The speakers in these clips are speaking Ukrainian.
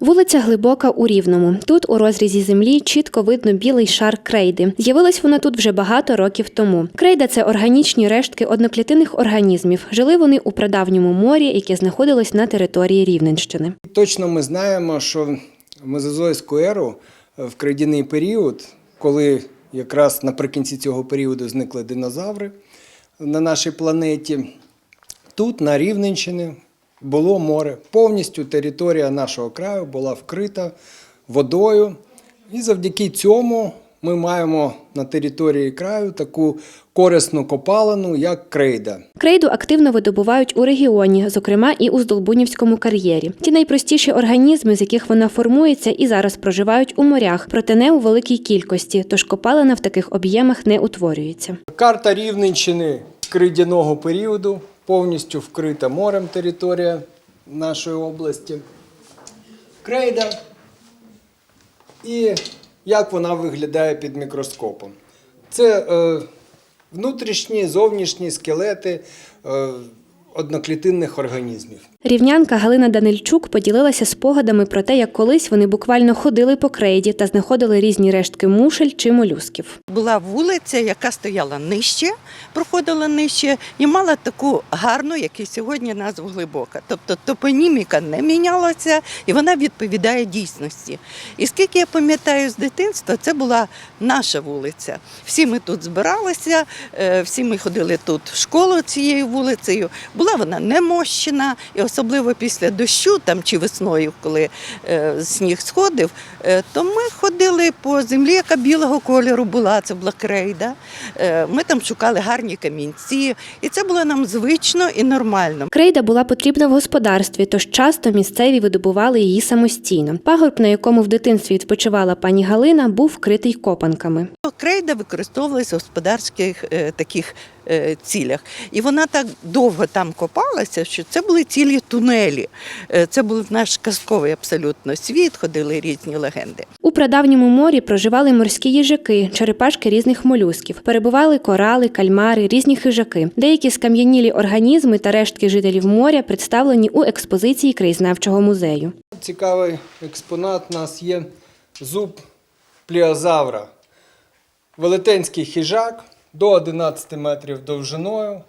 Вулиця глибока у Рівному. Тут у розрізі землі чітко видно білий шар крейди. З'явилась вона тут вже багато років тому. Крейда це органічні рештки одноклітинних організмів. Жили вони у прадавньому морі, яке знаходилось на території Рівненщини. Точно ми знаємо, що мезозойську еру в крейдяний період, коли якраз наприкінці цього періоду зникли динозаври на нашій планеті, тут, на Рівненщині, було море. Повністю територія нашого краю була вкрита водою. І завдяки цьому ми маємо на території краю таку корисну копалину, як крейда. Крейду активно видобувають у регіоні, зокрема і у Здолбунівському кар'єрі. Ті найпростіші організми, з яких вона формується, і зараз проживають у морях, проте не у великій кількості, тож копалина в таких об'ємах не утворюється. Карта Рівненщини кридяного періоду, повністю вкрита морем територія нашої області. Крейда. І як вона виглядає під мікроскопом. Це е, внутрішні, зовнішні скелети е, одноклітинних організмів. Рівнянка Галина Данильчук поділилася спогадами про те, як колись вони буквально ходили по крейді та знаходили різні рештки мушель чи молюсків. була вулиця, яка стояла нижче, проходила нижче і мала таку гарну, як і сьогодні, назву глибока. Тобто топоніміка не мінялася і вона відповідає дійсності. І скільки я пам'ятаю з дитинства, це була наша вулиця. Всі ми тут збиралися, е, всі ми ходили тут в школу цією вулицею. Була вона немощена, і особливо після дощу там чи весною, коли е, сніг сходив, е, то ми ходили по землі, яка білого кольору була, це була крейда. Е, Ми там шукали гарні камінці, і це було нам звично і нормально. Крейда була потрібна в господарстві, тож часто місцеві видобували її самостійно. Пагорб, на якому в дитинстві відпочивала пані Галина, був вкритий копанками. Крейда використовувалася в господарських е, таких е, цілях. І вона так довго там копалася, що це були цілі тунелі. Е, Це був наш казковий абсолютно світ, ходили різні легенди. У прадавньому морі проживали морські їжаки, черепашки різних молюсків. Перебували корали, кальмари, різні хижаки. Деякі скам'янілі організми та рештки жителів моря представлені у експозиції краєзнавчого музею. Цікавий експонат у нас є зуб пліозавра. Велетенський хижак до 11 метрів довжиною.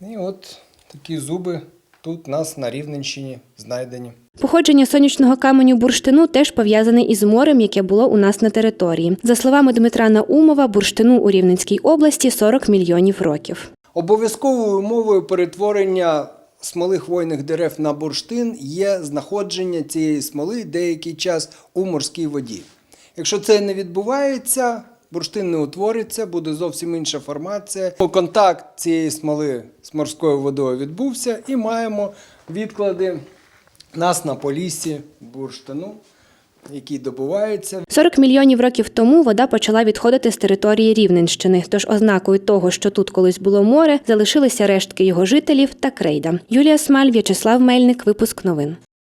І от такі зуби тут у нас на Рівненщині знайдені. Походження сонячного каменю бурштину теж пов'язане із морем, яке було у нас на території. За словами Дмитра Наумова, бурштину у Рівненській області 40 мільйонів років. Обов'язковою умовою перетворення смоли хвойних дерев на бурштин є знаходження цієї смоли деякий час у морській воді. Якщо це не відбувається, бурштин не утвориться, буде зовсім інша формація. Контакт цієї смоли з морською водою відбувся і маємо відклади нас на поліссі бурштину, який добувається. 40 мільйонів років тому вода почала відходити з території Рівненщини, тож ознакою того, що тут колись було море, залишилися рештки його жителів та крейда. Юлія Смаль, В'ячеслав Мельник, випуск новин.